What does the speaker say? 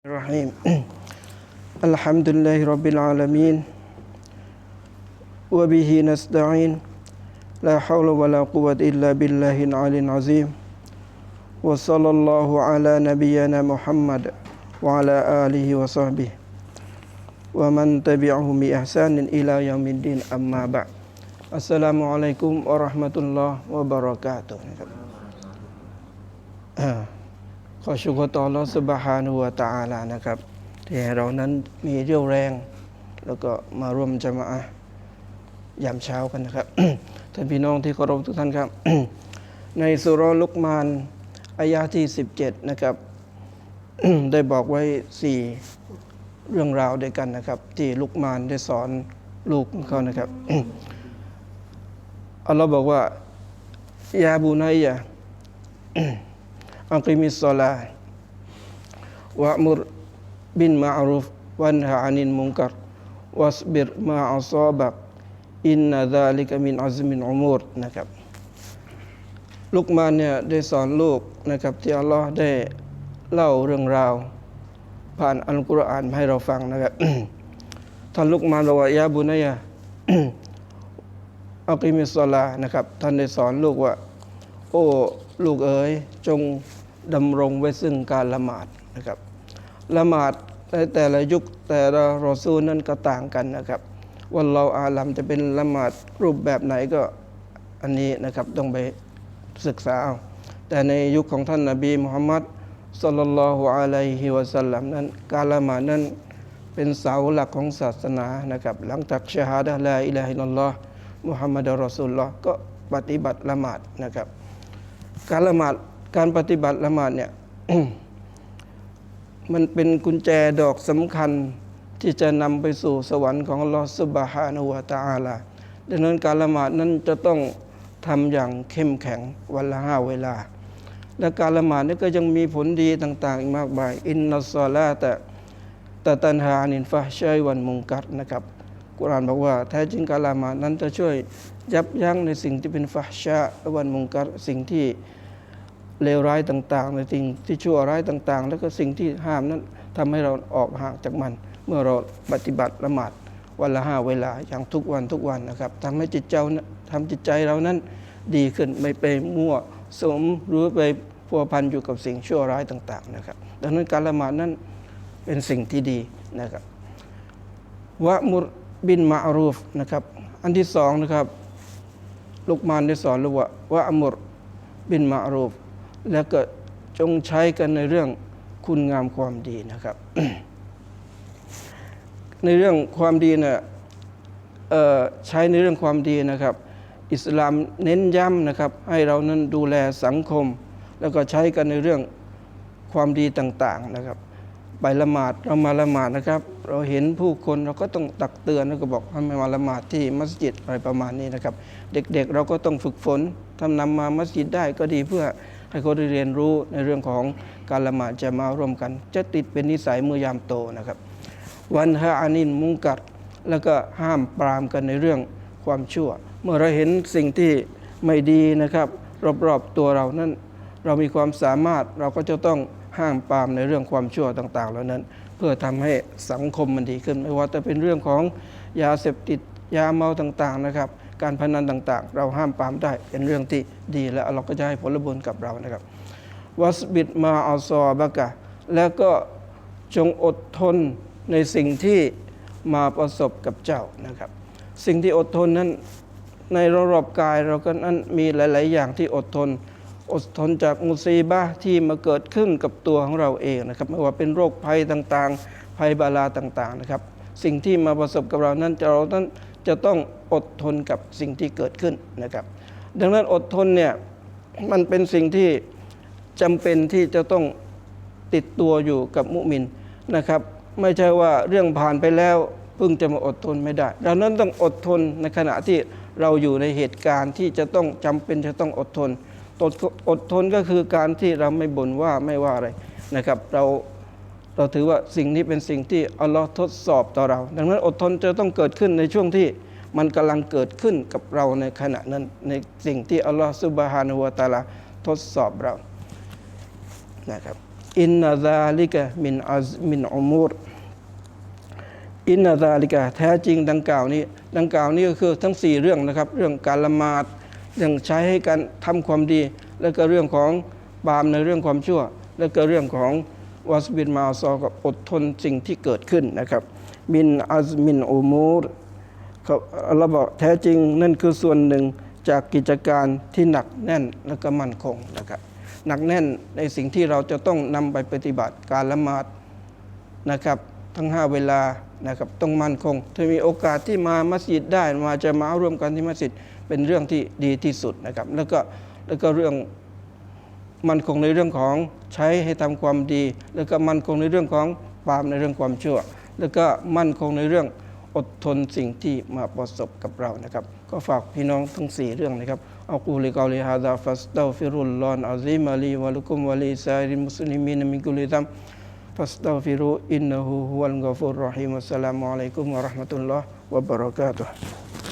الرحيم. الحمد لله رب العالمين وبه نستعين لا حول ولا قوة إلا بالله العلي العظيم وصلى الله على نبينا محمد وعلى آله وصحبه ومن تبعهم بإحسان إلى يوم الدين أما بعد. السلام عليكم ورحمة الله وبركاته. อ่า ขอชุกต่อรอสบฮานุวตาลานะครับที่ให้เรานั้นมีเรี่ยวแรง แล้วก็มาร่วมจะมาอะยามเช้ากันนะครับท่านพี่น้องที่เคารพทุกท่านครับ ในสุรลุกมานอายาที่ 17 นะครับ ได้บอกไว้สี่เรื่องราวด้วยกันนะครับ ที่ลุกมานได้สอนลูกของเขานะครับอัลลอฮ์บอกว่ายาบูนัยยะ อักิมิสซลาวะมุรบินมาอรุฟวันฮะอานินมุงกัรวัสบิรมาอัซอบักอินนาซาลิกมินอัซมินอุมูรนะครับ ลูกมานเนี่ยได้สอนลูกนะครับที่อัลลอฮ์ได้เล่าเรื่องราว ผ่านอัลกุรอานให้เราฟังนะครับท่านลูกมานบอกว่ายาบุนัยะอักิมิสซลานะครับ ท่านได้สอนลูกว่า โอ้ ลูกเอ๋ยจง ดำรงไว้ซึ่งการละหมาดนะครับละหมาดในแต่ละยุคแต่ละรอซูลนั้นก็ต่างกันนะครับวันเราอาลัมจะเป็นละหมาดรูปแบบไหนก็อันนี้นะครับต้องไปศึกษาเอาแต่ในยุคของท่านนาบีมุฮัมมัดสลลัลลอฮุอะลัยฮิวะสัลลัมนั้น การละหมาดนั้นเป็นเสาหลักของศาสนานะครับ หลังจากชาฮาดะลาอิลาฮิลลอฮ์มุฮัมมัดอัลรอซูลลอฮ์ก็ปฏิบัติละหมาดนะครับ การละหมาด การปฏิบัติละหมาดเนี่ยมันเป็นกุญแจดอกสำคัญที่จะนำไปสู่สวรรค์ของลอสุบฮานะฮูวตะอาลาดังนั้นการละหมาดนั้นจะต้องทำอย่างเข้มแข็งวันละห้าเวลา และการละหมาดนี่ก็ยังมีผลดีต่าง ๆ อีกมากมาย อินนัสซอลาตะตะตันฮานินฟะชัยวันมุงกัดนะครับกุรานบอกว่าแท้จริงการละหมาดนั้นจะช่วยยับยั้งในสิ่งที่เป็นฟะชะและวันมุงกัดสิ่งที่ เลวร้ายต่างๆในสิ่งที่ชั่วร้ายต่าง ๆ แล้วก็สิ่งที่ห้ามนั้นทำให้เราออกห่างจากมัน เมื่อเราปฏิบัติละหมาดวันละห้าเวลาอย่างทุกวันทุกวันนะครับทำให้จิตเจ้าทำจิตใจเรานั้นดีขึ้นไม่ไปมั่วสมหรือไปพัวพันอยู่กับสิ่งชั่วร้ายต่าง ๆนะครับ ดังนั้นการละหมาดนั้นเป็นสิ่งที่ดีนะครับวะมุรบินมาอรูฟนะครับ อันที่สองนะครับลูกมานได้สอนลูกว่าวะมุรบินมาอรูฟ แล้วก็จงใช้กันในเรื่องคุณงามความดีนะครับ ในเรื่องความดีเนี่ยใช้ในเรื่องความดีนะครับ อิสลามเน้นย้ำนะครับ ให้เรานั้นดูแลสังคม แล้วก็ใช้กันในเรื่องความดีต่างๆนะครับ ไปละหมาดเรามาละหมาดนะครับ เราเห็นผู้คนเราก็ต้องตักเตือนแล้วก็บอกให้มาละหมาดที่มัสยิดอะไรประมาณนี้นะครับ เด็กๆ เราก็ต้องฝึกฝนทำนำมามัสยิดได้ก็ดีเพื่อ ให้เขาได้เรียนรู้ในเรื่องของการละหมาดจะมาร่วมกัน จะติดเป็นนิสัยเมื่อยามโตนะครับ วันฮะอานินมุงกัดแล้วก็ห้ามปรามกันในเรื่องความชั่ว เมื่อเราเห็นสิ่งที่ไม่ดีนะครับ รอบๆตัวเรานั้นเรามีความสามารถเราก็จะต้องห้ามปรามในเรื่องความชั่วต่าง ๆ เหล่านั้น เพื่อทำให้สังคมมันดีขึ้น ไม่ว่าจะเป็นเรื่องของยาเสพติดยาเมาต่างๆนะครับ การพนันต่างๆ เราห้ามปามได้เป็นเรื่องที่ดีและเราก็จะให้ผลบุญกับเรานะครับวัสบิดมาอัลซอบะกะ แล้วก็จงอดทนในสิ่งที่มาประสบกับเจ้านะครับ สิ่งที่อดทนนั้นในระรอบกายเราก็นั้นมีหลาย ๆ อย่างที่อดทน อดทนจากมุซีบะห์ที่มาเกิดขึ้นกับตัวของเราเองนะครับไม่ว่าเป็นโรคภัยต่างๆ ภัยบาลาต่างๆนะครับ สิ่งที่มาประสบกับเรานั้นจะเรานั้น จะต้องอดทนกับสิ่งที่เกิดขึ้นนะครับ ดังนั้นอดทนเนี่ยมันเป็นสิ่งที่จำเป็นที่จะต้องติดตัวอยู่กับมุมินนะครับ ไม่ใช่ว่าเรื่องผ่านไปแล้วเพิ่งจะมาอดทนไม่ได้เรานั้นต้องอดทนในขณะที่เราอยู่ในเหตุการณ์ที่จะต้องจำเป็นจะต้องอดทนอดอดทนก็คือการที่เราไม่บ่นว่าไม่ว่าอะไรนะครับ เรา เราถือว่าสิ่งนี้เป็นสิ่งที่อัลลอฮ์ทดสอบต่อเรา ดังนั้นอดทนจะต้องเกิดขึ้นในช่วงที่มันกำลังเกิดขึ้นกับเราในขณะนั้น ในสิ่งที่อัลลอฮ์ซุบฮานะฮูวะตาลาทดสอบเรานะครับอินนาซาลิกะมินอัซมินอุมูรอินนาซาลิกะแท้จริงดังกล่าวนี้ ดังกล่าวนี้ก็คือทั้ง 4 เรื่องนะครับ เรื่องการละหมาดเรื่องใช้ให้การทำความดี แล้วก็เรื่องของบาปในเรื่องความชั่ว แล้วก็เรื่องของ วาสบินมาซอกับอดทนสิ่งที่เกิดขึ้นนะครับ มินอัซมินอุมูรครับอัลลอฮ์บอกแท้จริงนั่นคือส่วนหนึ่งจากกิจการที่หนักแน่นและก็มั่นคงนะครับหนักแน่นในสิ่งที่เราจะต้องนำไปปฏิบัติการละหมาดนะครับ ทั้ง 5 เวลานะครับต้องมั่นคง ถ้ามีโอกาสที่มามัสยิดได้มาจะมาร่วมกันที่มัสยิดเป็นเรื่องที่ดีที่สุดนะครับ แล้วก็แล้วก็เรื่อง มั่นคงในเรื่องของใช้ให้ทำความดี แล้วก็มั่นคงในเรื่องของปามในเรื่องความชั่ว แล้วก็มั่นคงในเรื่องอดทนสิ่งที่มาประสบกับเรานะครับ ก็ฝากพี่น้องทั้ง 4 เรื่องนะครับอักูลิกาลิฮะดาฟัสตัฟิรุลลอนอาซิมาลีวะลุกุมวะลีซาริมุสลิมีนมิกุลิตัมฟัสตัฟิรุอินนหูฮุวัลกอฟุรรอฮิมัสสลามุอะลัยกุมวะราะห์มะตุลลอฮ์วะบะเราะกาตุฮ์